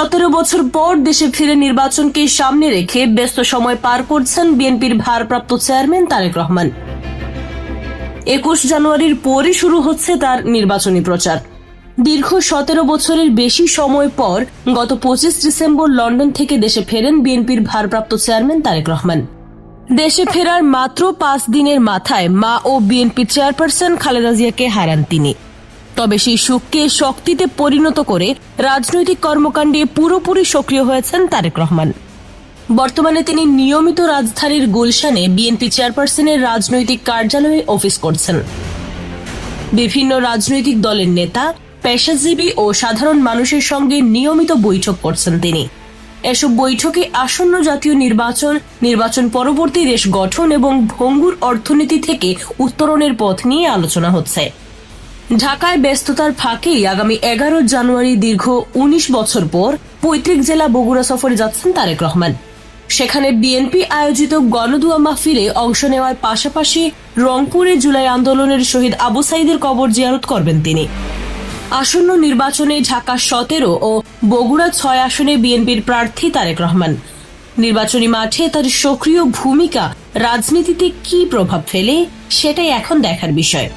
সতেরো বছর পর দেশে ফিরে নির্বাচনকে সামনে রেখে ব্যস্ত সময় পার করছেন বিএনপির ভারপ্রাপ্ত চেয়ারম্যান তারেক রহমান। একুশ জানুয়ারির পরে শুরু হচ্ছে তার নির্বাচনী প্রচার। দীর্ঘ সতেরো বছরের বেশি সময় পর গত পঁচিশ ডিসেম্বর লন্ডন থেকে দেশে ফেরেন বিএনপির ভারপ্রাপ্ত চেয়ারম্যান তারেক রহমান। দেশে ফেরার মাত্র পাঁচ দিনের মাথায় মা ও বিএনপি চেয়ারপারসন খালেদা জিয়াকে হারান তিনি। তবে সেই সুখকে শক্তিতে পরিণত করে রাজনৈতিক কর্মকাণ্ডে পুরোপুরি সক্রিয় হয়েছেন তারেক রহমান। বর্তমানে তিনি নিয়মিত রাজধানীর গুলশানে বিএনপি চেয়ারপারসনের রাজনৈতিক কার্যালয়ে অফিস করছেন। বিভিন্ন রাজনৈতিক দলের নেতা, পেশাজীবী ও সাধারণ মানুষের সঙ্গে নিয়মিত বৈঠক করছেন তিনি। এসব বৈঠকে আসন্ন জাতীয় নির্বাচন নির্বাচন পরবর্তী দেশ গঠন এবং ভঙ্গুর অর্থনীতি থেকে উত্তরণের পথ নিয়ে আলোচনা হচ্ছে। ঢাকায় ব্যস্ততার ফাঁকেই আগামী এগারো জানুয়ারি দীর্ঘ উনিশ বছর পর পৈতৃক জেলা বগুড়া সফরে যাচ্ছেন তারেক রহমান। সেখানে বিএনপি আয়োজিত গণদুয়া মাহফিলে অংশ নেওয়ার পাশাপাশি রংপুরে জুলাই আন্দোলনের শহীদ আবু সাইদের কবর জিয়ারত করবেন তিনি। আসন্ন নির্বাচনে ঢাকা সতেরো ও বগুড়া ছয় আসনে বিএনপির প্রার্থী তারেক রহমান। নির্বাচনী মাঠে তার সক্রিয় ভূমিকা রাজনীতিতে কী প্রভাব ফেলে সেটাই এখন দেখার বিষয়।